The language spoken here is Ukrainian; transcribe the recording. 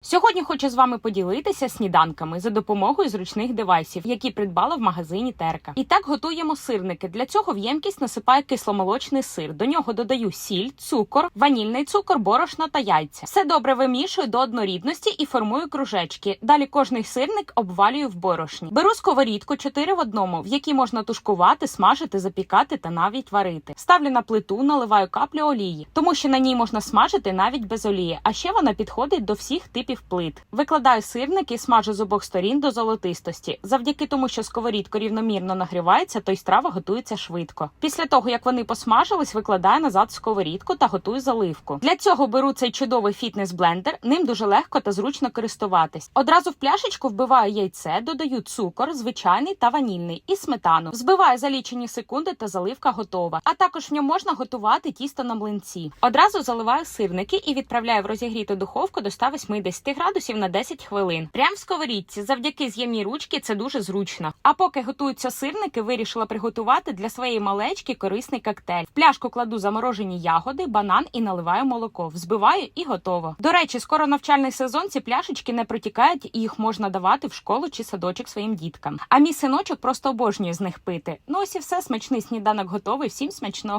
Сьогодні хочу з вами поділитися сніданками за допомогою зручних девайсів, які придбала в магазині Терка. І так готуємо сирники. Для цього в ємкість насипаю кисломолочний сир. До нього додаю сіль, цукор, ванільний цукор, борошно та яйця. Все добре вимішую до однорідності і формую кружечки. Далі кожний сирник обвалюю в борошні. Беру сковорідку 4 в одному, в якій можна тушкувати, смажити, запікати та навіть варити. Ставлю на плиту, наливаю каплю олії, тому що на ній можна смажити навіть без олії. А ще вона підходить до всіх типів плит. Викладаю сирники, смажу з обох сторін до золотистості. Завдяки тому, що сковорідка рівномірно нагрівається, то й страва готується швидко. Після того, як вони посмажились, викладаю назад сковорідку та готую заливку. Для цього беру цей чудовий фітнес-блендер. Ним дуже легко та зручно користуватись. Одразу в пляшечку вбиваю яйце, додаю цукор, звичайний та ванільний і сметану. Збиваю за лічені секунди та заливка готова. А також в ньому можна готувати тісто на млинці. Одразу заливаю сирники і відправляю в розігріту духовку до 180 градусів на 10 хвилин. Прям в сковорідці, завдяки з'ємній ручці, це дуже зручно. А поки готуються сирники, вирішила приготувати для своєї малечки корисний коктейль. В пляшку кладу заморожені ягоди, банан і наливаю молоко. Взбиваю і готово. До речі, скоро навчальний сезон ці пляшечки не протікають, і їх можна давати в школу чи садочок своїм діткам. А мій синочок просто обожнює з них пити. Ну ось і все смачний сніданок готовий. Всім смачного.